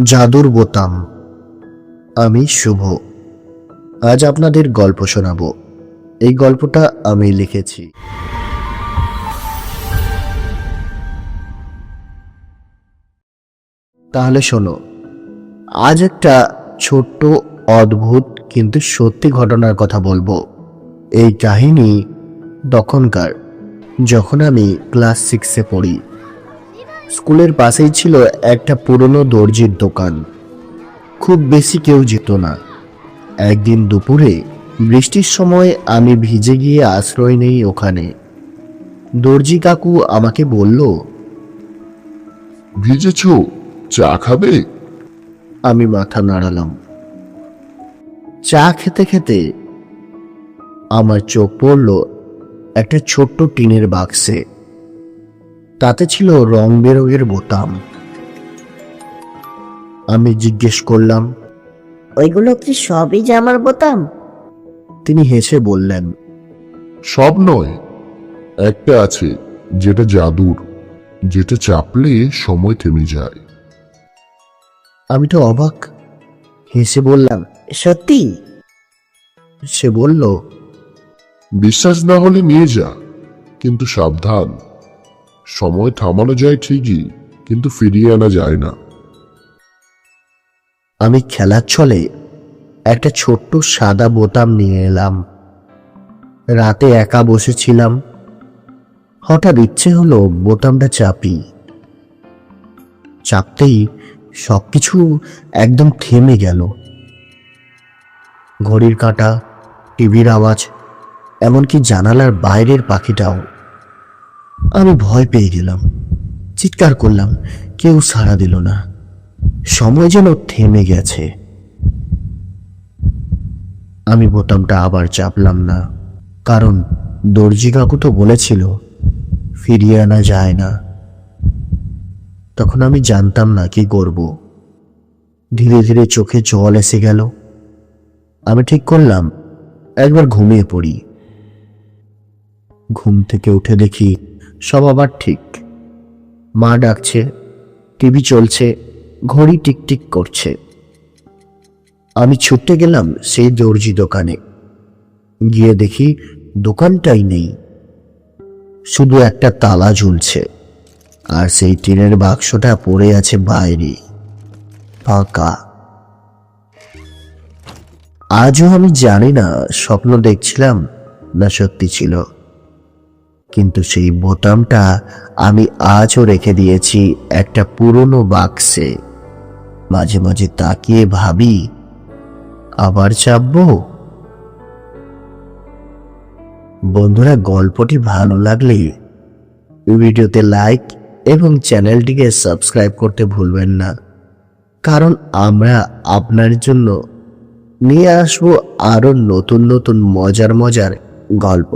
জাদুর বোতাম। আমি শুভ। আজ আপনাদের গল্প শোনাব। এই গল্পটা আমি লিখেছি। তাহলে শোনো, আজ একটা ছোট্ট, অদ্ভুত, কিন্তু সত্যি ঘটনার কথা বলব। এই কাহিনী তখনকার, যখন আমি ক্লাস সিক্সে পড়ি। স্কুলের পাশেই ছিল একটা পুরনো দর্জির দোকান। খুব বেশি কেউ যেত না। একদিন দুপুরে বৃষ্টির সময় আমি ভিজে গিয়ে আশ্রয় নেই ওখানে। দর্জি কাকু আমাকে বলল ভিজেছ? চা খাবে? আমি মাথা নাড়ালাম। চা খেতে খেতে আমার চোখ পড়ল একটা ছোট্ট টিনের বাক্সে। তাতে ছিল রং বেরঙের বোতাম। আমি জিজ্ঞেস করলাম ওইগুলো কি সবই জামার বোতাম? তিনি হেসে বললেন সব নয় একটা আছে যেটা জাদুর যেটা চাপলে সময় থেমে যায়। আমি তো অবাক হেসে বললাম সত্যি? সে বলল বিশ্বাস না হলে নিয়ে যা কিন্তু সাবধান। সময় থামানো যায় ঠিকই, কিন্তু ফিরিয়ে আনা যায় না। আমি খেলার ছলে একটা ছোট্ট সাদা বোতাম নিয়ে এলাম। রাতে একা বসেছিলাম। হঠাৎ ইচ্ছে হলো বোতামটা চাপি। চাপতেই সবকিছু একদম থেমে গেল। ঘড়ির কাঁটা, টিভির আওয়াজ, এমনকি জানালার বাইরের পাখিটাও। আমি ভয় পেয়ে গেলাম। চিৎকার করলাম, কেউ সাড়া দিল না। সময় যেন থেমে গেছে। আমি বোতামটা আবার চাপলাম না, কারণ দর্জি কাকু তো বলেছিল, ফিরিয়ে আনা যায় না। তখন আমি জানতাম না কি করব। ধীরে ধীরে চোখে জল এসে গেল। আমি ঠিক করলাম, একবার ঘুমিয়ে পড়ি। ঘুম থেকে উঠে দেখি সব আবার ঠিক। মা ডাকছে, টিভি চলছে, ঘড়ি টিকটিক করছে। আমি ছুটে গেলাম সেই দর্জি দোকানে। গিয়ে দেখি দোকানটাই নেই। শুধু একটা তালা ঝুলছে আর সেই টিনের বাক্সটা পড়ে আছে বাইরে। ফাঁকা। আজও আমি জানি না, স্বপ্ন দেখছিলাম না সত্যি ছিল। কিন্তু সেই বোতামটা আমি আজও রেখে দিয়েছি একটা পুরনো বাক্সে। মাঝে মাঝে তাকিয়ে ভাবি, আবার চাপবো? বন্ধুরা, গল্পটি ভালো লাগলে ভিডিওতে লাইক এবং চ্যানেলটিকে সাবস্ক্রাইব করতে ভুলবেন না। কারণ আমরা আপনার জন্য নিয়ে আসব আরও নতুন নতুন মজার মজার গল্প।